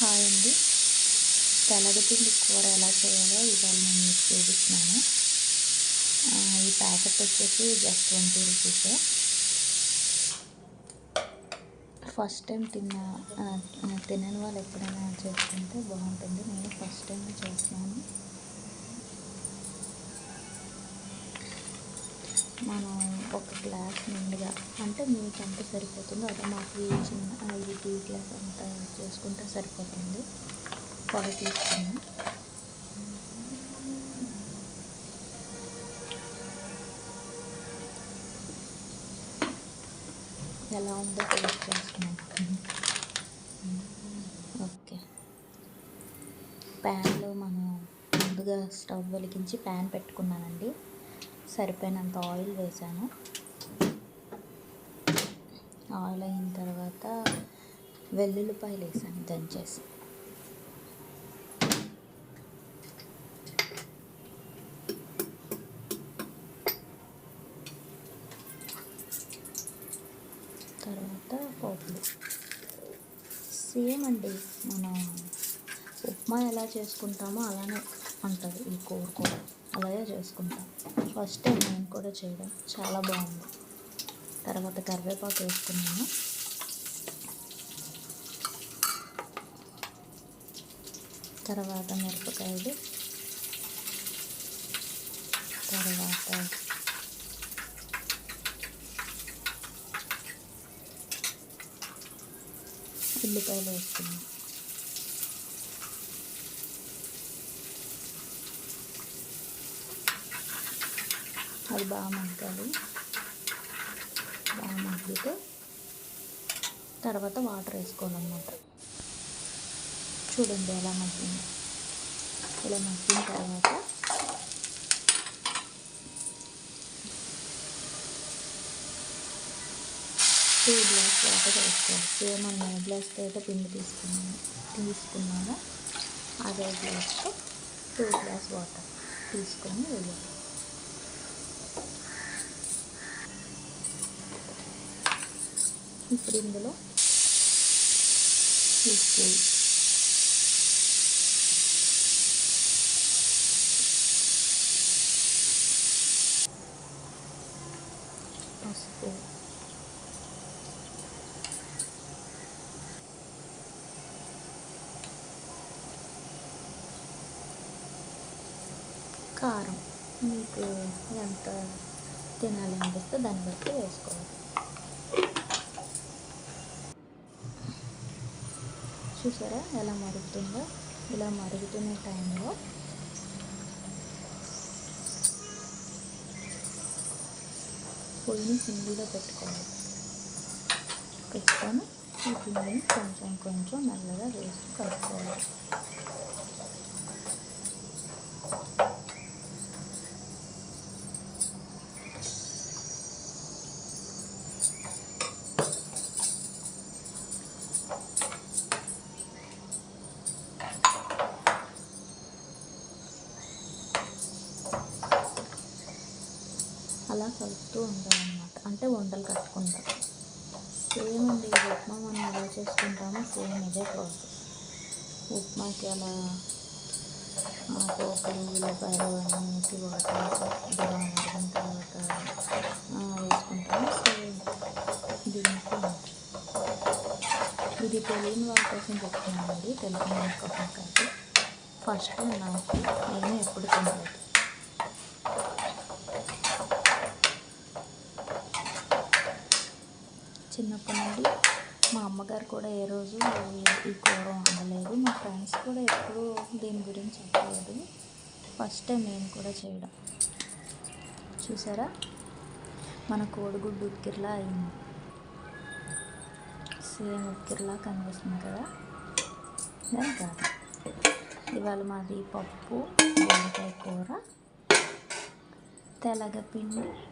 Hi అండి తెల్లగపిండి కూర ఎలా చేయాలో ఇవాళ నేను మీకు చూపిస్తున్నాను. ఈ ప్యాకెట్ వచ్చేసి just twenty rupees. First time తిన్న తినని వాళ్ళు ఎప్పుడైనా చేసుకుంటే బాగుంటుంది. నేను ఫస్ట్ టైం చేస్తున్నాను. మనం ఒక గ్లాస్ నిండుగా అంటే మీకు ఎంత సరిపోతుందో అదే మాకు ఈ చిన్న ఆ, ఈ టీ గ్లాస్ అంత చేసుకుంటే సరిపోతుంది. పొగ తీసుకున్నాం. ఎలా ఉందో టేస్ట్ చేస్తున్నాం ఓకే. ప్యాన్లో మనం ముందుగా స్టవ్ వెలిగించి ప్యాన్ పెట్టుకున్నానండి. సరిపోయినంత ఆయిల్ వేసాను. ఆయిల్ అయిన తర్వాత వెల్లుల్లిపాయలు వేసాను దంచేసి. తర్వాత పోపులు. సేమ్ అండి మనం మనం ఎలా చేసుకుంటామో అలానే ఉంటుంది ఈ కూర కూడా. అలాగే చేసుకుంటాం. ఫస్ట్ టైం నేను కూడా చేయడం. చాలా బాగుంది. తర్వాత కరివేపాకు వేసుకున్నాను. తర్వాత మిరపకాయలు. తర్వాత ఉల్లిపాయలు వేసుకున్నాం అది బాగా మగ్గాలి. బాగా మగ్గితే తర్వాత వాటర్ వేసుకోవాలన్నమాట. చూడండి ఎలా మగ్గింది. ఇలా మగ్గిన తర్వాత టూ గ్లాస్ వాటర్ వేసుకోవాలి. సేమ్ అన్న ఏ గ్లాస్తో అయితే పిండి తీసుకున్నాను తీసుకున్నాను అదే గ్లాస్తో టూ గ్లాస్ వాటర్ తీసుకొని వెళ్ళాలి ఇప్పుడు ఇందులో ఉప్పు పసుపు కారం మీకు ఎంత తినాలి అనిపిస్తే దాన్ని బట్టి వేసుకోవాలి చూసారా? ఎలా మరుగుతుందో ఇలా మరుగుతున్న టైంలో. పొయ్యిని సింగిల్గా పెట్టుకోవాలి. పెట్టుకొని ఈ పిండిని కొంచెం కొంచెం నల్లగా వేసి కలుపుకోవాలి. కలుపుతూ ఉండాలన్నమాట అంటే వంటలు కట్టుకుంటాం. సేమ్ అండి ఉప్మా మనం ఎలా చేసుకుంటామో సేమ్ ఇదే ప్రాసెస్. ఉప్మాకి అలా మాకు ఒక ఉల్లిపాయలు అన్నీ వేసి వాటర్ వేసి బాగా మరిగిన తర్వాత వేసుకుంటాము. సేమ్ దీనికి ఇది తెలియని వాళ్ళ కోసం చెప్తున్నానండి. తెలిసిన వాళ్ళ కోసం కాదు. ఫస్ట్ నాకు నేను ఎప్పుడు మా కూడా ఏ రోజు ఈ కూర వండలేదు మా ఫ్రెండ్స్ కూడా ఎప్పుడూ దీని గురించి చెప్పలేదు. ఫస్ట్ టైం నేను కూడా చేయడం. చూసారా? మన కోడిగుడ్డు ఉక్కిర్లా అయింది. సేమ్ ఉక్కిర్లా కనిపిస్తుంది కదా? దాని కాదు. ఇవాళ మాది పప్పు బెండకాయ కూర తెలగపిండి